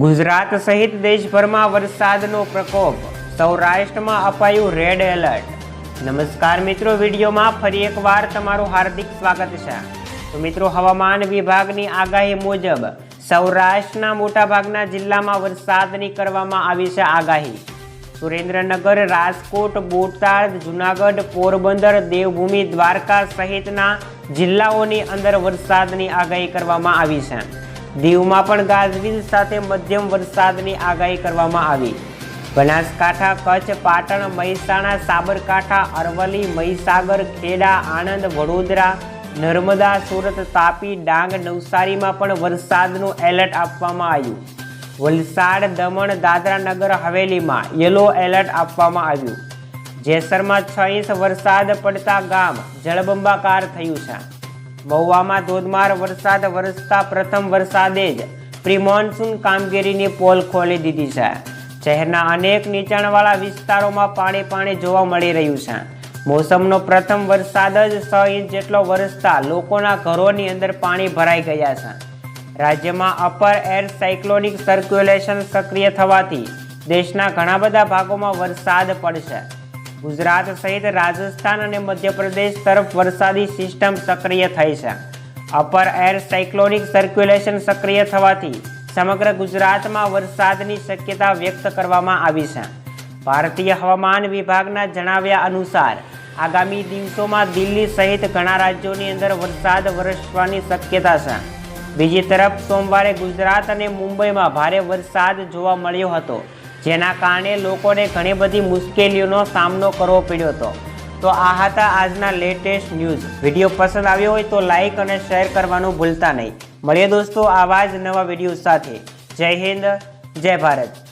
ગુજરાત સહિત દેશભરમાં વરસાદનો પ્રકોપ. સૌરાષ્ટ્રમાં અપાયું રેડ એલર્ટ નમસ્કાર મિત્રો, વિડીયોમાં ફરી એકવાર તમારું હાર્દિક સ્વાગત છે. તો મિત્રો, હવામાન વિભાગની આગાહી મુજબ સૌરાષ્ટ્રના મોટાભાગના જિલ્લામાં વરસાદની કરવામાં આવી છે આગાહી. સુરેન્દ્રનગર, રાજકોટ, બોટાદ, જુનાગઢ, પોરબંદર, દેવભૂમિ, દ્વારકા સહિતના જિલ્લાઓની અંદર વરસાદની આગાહી કરવામાં આવી છે. દીવમાં પણ ગાજવીજ સાથે મધ્યમ વરસાદની આગાહી કરવામાં આવી. બનાસકાંઠા, કચ્છ, પાટણ, મહેસાણા, સાબરકાંઠા, અરવલ્લી, મહીસાગર, ખેડા, આણંદ, વડોદરા, નર્મદા, સુરત, તાપી, ડાંગ, નવસારીમાં પણ વરસાદનું એલર્ટ આપવામાં આવ્યું. વલસાડ, દમણ દાદરા નગર હવેલીમાં યલો એલર્ટ આપવામાં આવ્યું. જેસરમાં છ ઇંચ વરસાદ પડતા ગામ જળબંબાકાર થયું છે. મહુવામાં ધોધમાર વરસાદ, વરસતા પ્રથમ વરસાદે જ પ્રિમોન્સૂન કામગીરીની પોલ ખોલી દીધી છે. શહેરના અનેક નીચાણવાળા વિસ્તારોમાં પાણી પાણી જોવા મળી રહ્યું છે. મોસમનો પ્રથમ વરસાદ જ છ ઇંચ જેટલો વરસતા લોકોના ઘરોની અંદર પાણી ભરાઈ ગયા છે. રાજ્યમાં અપર એર સાયક્લોનિક સર્ક્યુલેશન સક્રિય થવાથી દેશના ઘણા બધા ભાગોમાં વરસાદ પડશે. ગુજરાત સહિત રાજસ્થાન અને મધ્યપ્રદેશ તરફ વરસાદી સિસ્ટમ સક્રિય થઈ છે. અપર એર સાયક્લોનિક સર્ક્યુલેશન સક્રિય થવાથી સમગ્ર ગુજરાતમાં વરસાદની શક્યતા વ્યક્ત કરવામાં આવી છે. ભારતીય હવામાન વિભાગના જણાવ્યા અનુસાર, આગામી દિવસોમાં દિલ્હી સહિત ઘણા રાજ્યોની અંદર વરસાદ વરસવાની શક્યતા છે. બીજી તરફ, સોમવારે ગુજરાત અને મુંબઈમાં ભારે વરસાદ જોવા મળ્યો હતો. જેના કારણે લોકોને ઘણી બધી મુશ્કેલીઓનો સામનો કરવો પડ્યો હતો. તો આ હતા આજના લેટેસ્ટ ન્યૂઝ વીડિયો પસંદ આવ્યો હોય તો લાઈક અને શેર કરવાનું ભૂલતા નહીં. મળીએ દોસ્તો આવા જ નવા વીડિયો સાથે. જય હિન્દ, જય ભારત.